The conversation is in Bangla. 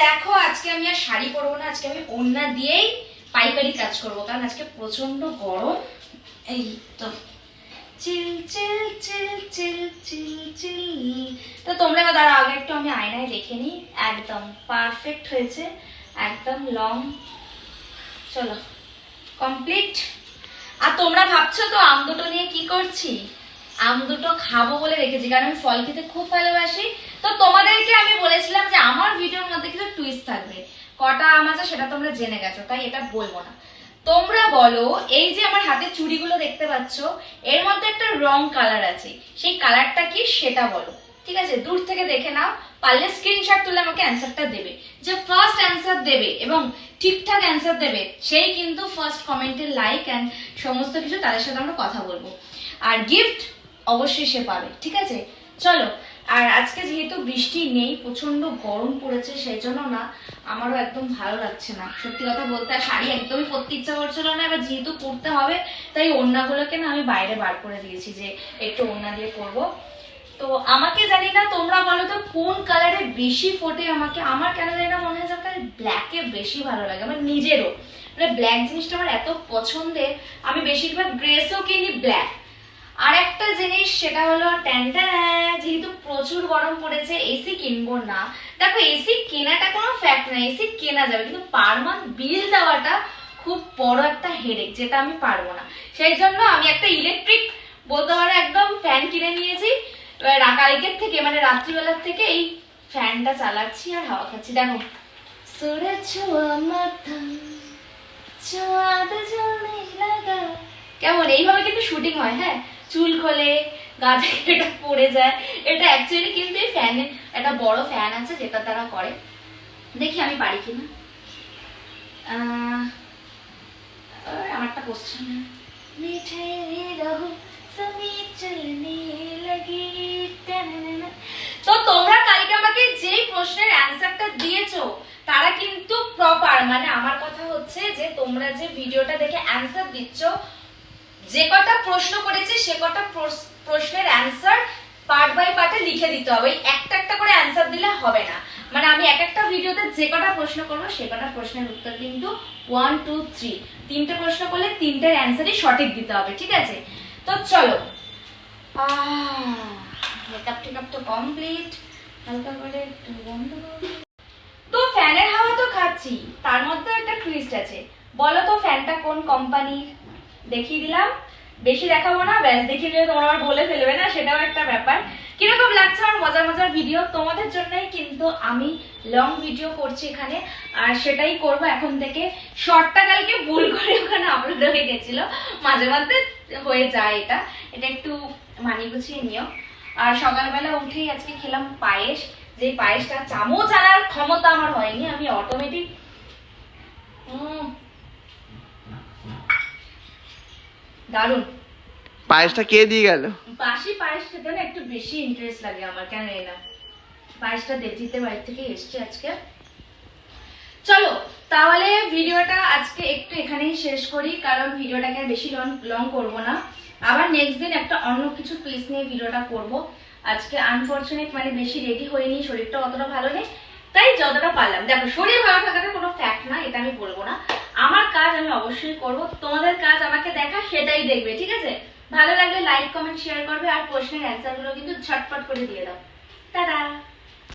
দেখো, আজকে আমি আর শাড়ি পরবো না, আজকে আমি ওড়না দিয়েই পাইকারি কাজ করব, কারণ আজকে প্রচণ্ড গরম। এই তো। চিল চিল চিল চিল চিল চিল। তো তোমরা দাঁড়া আগে একটু আমি আয়নায় দেখে নিই। একদম পারফেক্ট হয়েছে, একদম লং চলো কমপ্লিট আর তোমরা ভাবছ তো, আম দুটো নিয়ে কি করছি? আম দুটো খাব বলে রেখেছি, কারণ আমি ফল খেতে খুব ভালোবাসি। তো তোমাদেরকে আমি বলেছিলাম যে আমার ভিডিওর মধ্যে কিছু টুইস্ট থাকবে কটা আম আছে সেটা তোমরা জেনে গেছো, তাই এটা বলব না। তোমরা বলো, এই যে আমার হাতে চুড়িগুলো দেখতে পাচ্ছ, এর মধ্যে একটা রং কালার আছে। সেই কালারটা কি সেটা বলো। ঠিক আছে, দূর থেকে দেখে নাও, পারলে স্ক্রিনশট তুলে আমাকে অ্যান্সারটা দেবে। যে ফার্স্ট অ্যান্সার দেবে এবং ঠিকঠাক অ্যান্সার দেবে, সেই কিন্তু ফার্স্ট কমেন্টে লাইক অ্যান্ড সমস্ত কিছু তাদের সাথে আমরা কথা বলব। আর গিফট অবশ্যই সে পাবে, ঠিক আছে? চলো আর আজকে যেহেতু বৃষ্টি নেই প্রচণ্ড গরম পড়েছে সেই জন্য না আমারও একদম ভালো লাগছে না। সত্যি কথা বলতে শাড়ি একদমই পরতে ইচ্ছা করছিল না, এবার যেহেতু পরতে হবে, তাই ওড়নাগুলোকে না আমি বাইরে বার করে দিয়েছি যে একটু ওড়না দিয়ে করব তো আমাকে জানি না, তোমরা বলো তো কোন কালারে বেশি ফোটে আমাকে? আমার কেন জানি না মনে হয় যে ব্ল্যাকে বেশি ভালো লাগে, আমার নিজেরও। মানে ব্ল্যাক জিনিসটা আমার এত পছন্দের, আমি বেশিরভাগ ড্রেসও কিনি ব্ল্যাক আর একটা জিনিস, সেটা হলো ট্যান্টা যেহেতু প্রচুর গরম পড়েছে এসি কিনবো না। দেখো এসি কেনাটা কোনো ফ্যাক্ট না এসি কেনা যাবে, কিন্তু পার মান্থ বিল দেওয়াটা খুব বড় একটা হেডেক যেটা আমি পারব না। সেই জন্য আমি একটা ইলেকট্রিক বলতে পারো, একদম ফ্যান কিনে নিয়েছি। এবার কালকের থেকে মানে রাত্রিবেলার থেকে এই ফ্যানটা চালাচ্ছি আর হাওয়া খাচ্ছি। দেখো কেমন? এইভাবে কিন্তু শুটিং হয় হ্যাঁ? চুল খোলে গা থেকে এটা পড়ে যায়। এটা অ্যাকচুয়ালি কিন্তু এই ফ্যানে একটা বড় ফ্যান আছে যেটা তারা করে। দেখি আমি পারি কিনা। আহ, আমারটা কোশ্চেন মিঠে রহো সবই চলনে লগে তো তোমরা কালকে আমাকে যেই প্রশ্নের অ্যান্সারটা দিয়েছ তারা কিন্তু প্রপার মানে আমার কথা হচ্ছে যে তোমরা যে ভিডিওটা দেখে অ্যান্সার দিচ্ছ যে কটা প্রশ্ন করেছি, সে কটা প্রশ্নের অ্যান্সার পার্ট বাই পার্টে লিখে দিতে হবে। একটা একটা করে অ্যান্সার দিলে হবে না। মানে আমি এক একটা ভিডিওতে যে কটা প্রশ্ন করব, সে কটা প্রশ্নের উত্তর কিন্তু ওয়ান টু থ্রি তিনটে প্রশ্ন করলে তিনটের অ্যান্সারই সঠিক দিতে হবে, ঠিক আছে? তো চলো। মেকআপ টেকআপ তো কমপ্লিট হালকা করে একটু বন্ধ তো ফ্যানের হাওয়া তো খাচ্ছি, তার মধ্যে একটা টুইস্ট আছে। বলো তো ফ্যানটা কোন কোম্পানির দেখিয়ে দিলাম। বেশি দেখাবো না, ব্যাস, দেখিয়ে দিলে তোমরা আবার বলে ফেলবে না, সেটাও একটা ব্যাপার। কীরকম লাগছে আমার মজার মজার ভিডিও তোমাদের জন্যই কিন্তু আমি লং ভিডিও করছি এখানে, আর সেটাই করব এখন থেকে। শর্টটা কালকে ভুল করে ওখানে আপলোড হয়ে গেছিল। মাঝে মধ্যে হয়ে যায় এটা। এটা একটু মানিয়ে গুছিয়ে নিও। আর সকালবেলা উঠেই আজকে খেলাম পায়েস। যে পায়েসটা চামচ আনার ক্ষমতা আমার হয়নি, আমি অটোমেটিক দারুণ। পায়েসটা কে দিয়ে গেল? বাসি পায়েস খেতে না একটু বেশি ইন্টারেস্ট লাগে আমার কেন না। পায়েসটা বাড়ি থেকে এসছে আজকে। চলো তাহলে ভিডিওটা আজকে একটু এখানেই শেষ করি কারণ ভিডিওটাকে বেশি লং লং করব না। আবার নেক্সট দিন একটা অন্য কিছু পিস নিয়ে ভিডিওটা করব। আজকে আনফরচুনেট মানে বেশি রেডি হয়নি শরীরটা অতটা ভালো নেই। তাই যতটা পারলাম। দেখো শরীর ভালো থাকাটা কোনো ফ্যাক্ট না এটা আমি বলব না। আমার কাজ আমি অবশ্যই করব। তোমাদের কাজ দেখা সেটাই দেখবে, ঠিক আছে? ভালো লাগলে লাইক কমেন্ট শেয়ার করবে, আর প্রশ্নের অ্যান্সারগুলো কিন্তু ঝটপট করে দিয়ে দাও। টাটা!